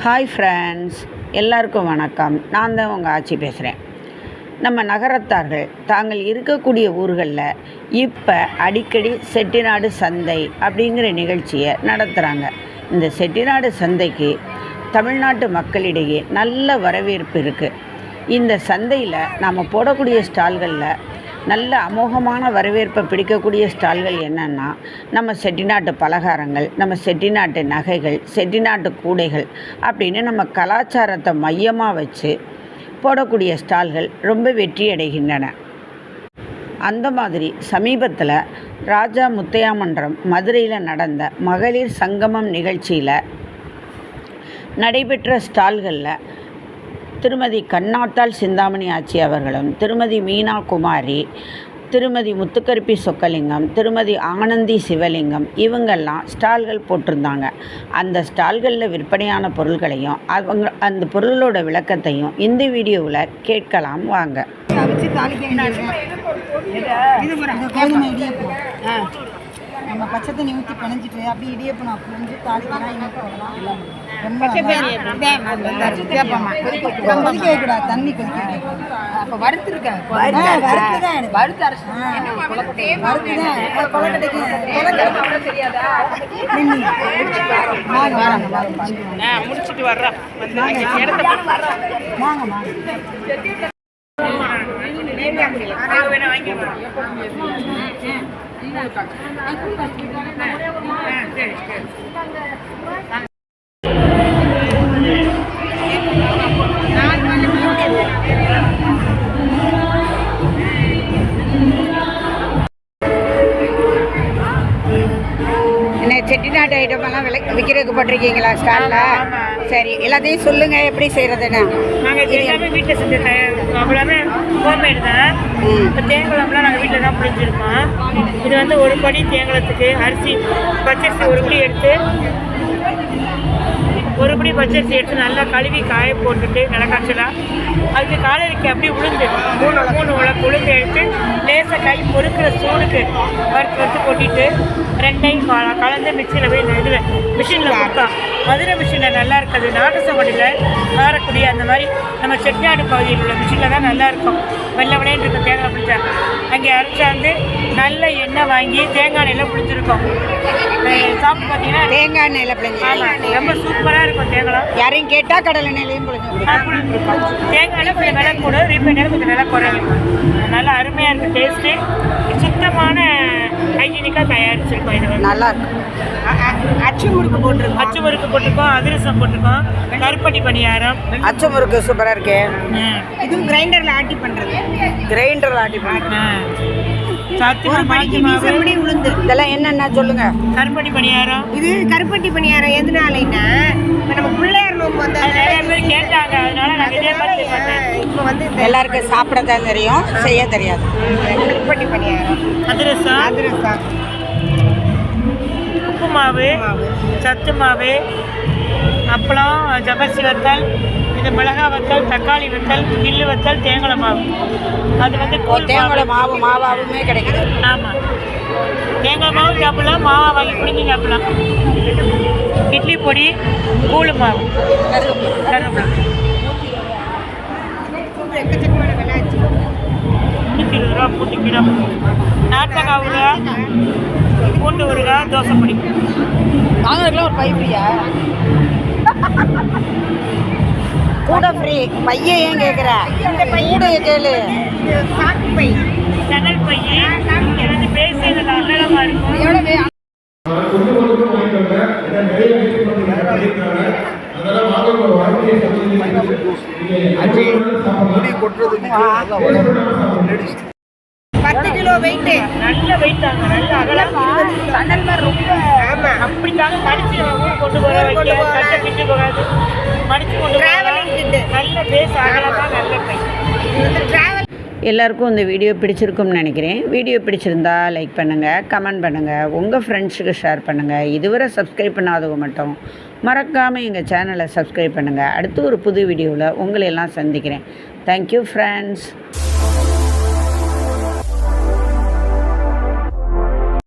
Hi friends எல்லாருக்கும் வணக்கம். நான் தான் உங்கள் ஆட்சி பேசுகிறேன் நம்ம நகரத்தார்கள் தாங்கள் இருக்கக்கூடிய ஊர்களில் இப்போ அடிக்கடி செட்டிநாடு சந்தை அப்படிங்கிற நிகழ்ச்சியை நடத்துகிறாங்க இந்த செட்டிநாடு சந்தைக்கு தமிழ்நாட்டு மக்களிடையே நல்ல வரவேற்பு இருக்குது இந்த சந்தையில் நாம் போடக்கூடிய ஸ்டால்களில் நல்ல அமோகமான வரவேற்பை பிடிக்கக்கூடிய ஸ்டால்கள் என்னென்னா நம்ம செட்டிநாட்டு பலகாரங்கள் நம்ம செட்டிநாட்டு நகைகள் செட்டிநாட்டு கூடைகள் அப்படின்னு நம்ம கலாச்சாரத்தை மையமாக வச்சு போடக்கூடிய ஸ்டால்கள் ரொம்ப வெற்றி அடைகின்றன. அந்த மாதிரி சமீபத்தில் ராஜா முத்தையா மன்றம் மதுரையில் நடந்த மகளிர் சங்கமம் நிகழ்ச்சியில் நடைபெற்ற ஸ்டால்களில் திருமதி கண்ணாத்தாள் சிந்தாமணி ஆச்சி அவர்களும் திருமதி மீனா குமாரி திருமதி முத்துக்கருப்பி சொக்கலிங்கம் திருமதி ஆனந்தி சிவலிங்கம் இவங்கெல்லாம் ஸ்டால்கள் போட்டிருந்தாங்க. அந்த ஸ்டால்களில் விற்பனையான பொருள்களையும் அவங்க அந்த பொருளோட விளக்கத்தையும் இந்த வீடியோவில் கேட்கலாம் வாங்க. நம்ம பச்சை தண்ணி ஊற்றி பிணைஞ்சிட்டு அப்படியே இடியப்பம் நான் புரிஞ்சு தாளிக்கலாம் இனிப்பு வரலாம் ரொம்ப ரொம்ப கொதிக்க வைக்கூடாது தண்ணி கொதிக்க. அப்ப வறுத்துருக்கேன் வறுத்து தான் எடுக்கணும். வறுத்து அரைச்சு வறுத்து தான் கொழுக்கட்டை தெரியாதா. வாங்க வாங்க. முடிச்சுட்டு வந்து வாங்க வாங்க சரி சரி செட்டிநாட்டு ஐட்டம் எல்லாம் விலை விற்கிறதுக்கு போட்டிருக்கீங்களா ஸ்டாலில்? சரி எல்லாத்தையும் சொல்லுங்கள் எப்படி செய்கிறதுன்னு நாங்கள் எல்லாமே வீட்டில் செஞ்ச அவ்வளோமே ஹோம்மேடு தான். இப்போ தேங்குழம்புலாம் நாங்கள் வீட்டில் தான் புளிஞ்சிருக்கோம் இது வந்து ஒரு படி தேங்குளத்துக்கு அரிசி பச்சரிசி ஒரு படி எடுத்து ஒரு படி பச்சரிசி எடுத்து நல்லா கழுவி காய போட்டுட்டு நிலக்காய்ச்சலாக அதுக்கு காலைக்கு அப்படியே உளுந்து மூணு மூணு உலக்கு உளுந்து எடுத்து லேசாக கை பொறுக்கிற சூடுக்கு வறுத்து வறுத்து கொட்டிட்டு ரெண்டையும் கல- கலந்து மிக்சியில் போய் இதில் மிஷினில் கொடுத்தோம் மதுரை மிஷினில் நல்லா இருக்காது. நாட்டு சமையலில் காரக்குடி அந்த மாதிரி நம்ம செட்டிநாடு பகுதியில் உள்ள மிஷினில் தான் நல்லா இருக்கும். வெள்ளை விளையாண்டு இருக்கும் தேங்காய் பிடிச்சா அங்கே அரைச்சாந்து நல்ல எண்ணெய் வாங்கி தேங்காய் எண்ணெயில் பிடிச்சிருக்கோம் சாப்பிட்டு பார்த்தீங்கன்னா தேங்காய் எண்ணெயில் பிள்ளைங்க ஆமாம் ரொம்ப சூப்பராக இருக்கும். யாரையும் கேட்டால் கடலை எண்ணெயிலையும் தேங்காயில் கொஞ்சம் விலை கூட. ரீஃபைண்டில் கொஞ்சம் விலை குறையும் நல்லா அருமையாக இருக்குது டேஸ்ட்டு சுத்தமான ஹைஜீனிக்காக தயாரிச்சிருக்கோம் இது நல்லா இருக்கும் அச்சு முறுக்கு போட்டுருக்கோம். அச்சு முறுக்கு போட்டிருக்கோம் அதிரசம் போட்டிருக்கோம் கருப்பட்டி பணியாரம். அச்சு முறுக்கு சூப்பராக இருக்கு. இதுவும் கிரைண்டரில் ஆட்டி பண்ணுறது கிரைண்டரில் ஆட்டி பண்ணி ஆ. சத்து ஒரு மாவு, வீசப்படி உளுந்து. இதெல்லாம் என்னென்ன சொல்லுங்கள் கருப்பட்டி பணியாரம் இது கருப்பட்டி பணியாரம். எதனாலன்னா இப்போ நம்ம பிள்ளையார் நோம்பு வந்து அது நிறைய பேர் கேட்டாங்க. இப்போ வந்து எல்லாருக்கும் சாப்பிட தான் தெரியும் செய்ய தெரியாது. கருப்பட்டி பணியாரம். அதிரசம்? அதிரசம். உப்பு மாவு சத்து மாவு அப்பளம் ஜபர்சி வத்தல் இது மிளகா வத்தல் தக்காளி வத்தல் கில்லு வத்தல் தேங்காய் மாவு. அது வந்து தேங்காய் மாவு. மாவாவுமே கிடைக்குது. ஆமாம் தேங்காய் மாவு சாப்பிடலாம் மாவா வாங்கி குடிஞ்சு சாப்பிடலாம். இட்லி பொடி கூழ் மாவு. கருவேப்பிலை. முந்நூற்றி இருபது ரூபா பூண்டு கிலோ நாட்டக்காய் ஊறுகாய் பூண்டு ஊறுகாய் தோசை பொடி. வாங்குறதுக்குலாம் ஒரு பை ஃப்ரீயா? கூட ஃப்ரீ பையன் ஏன் கேட்குற கூட கேளு. வெயிட் பத்து கிலோ வெயிட்டு நல்ல வெயிட் நல்ல அகலம். மாதிரி ரொம்ப ஆமா. தாங்க மடிச்சு நம்ம ஊர் கொண்டு போக வைக்க. கட்டை பிட்டு போகாது மடிச்சு கொண்டு. போகலாம் நல்ல பேஸ் அகலமாக நல்ல பை டிராவல் எல்லாருக்கும் இந்த வீடியோ பிடிச்சிருக்கும்னு நினைக்கிறேன். வீடியோ பிடிச்சிருந்தா லைக் பண்ணுங்கள் கமெண்ட் பண்ணுங்கள் உங்கள் ஃப்ரெண்ட்ஸுக்கு ஷேர் பண்ணுங்கள் இதுவரை சப்ஸ்கிரைப் பண்ணாதவங்க மட்டும் மறக்காமல் எங்கள் சேனலை சப்ஸ்கிரைப் பண்ணுங்கள் அடுத்து ஒரு புது வீடியோவில் உங்களை எல்லாம் சந்திக்கிறேன். Thank you friends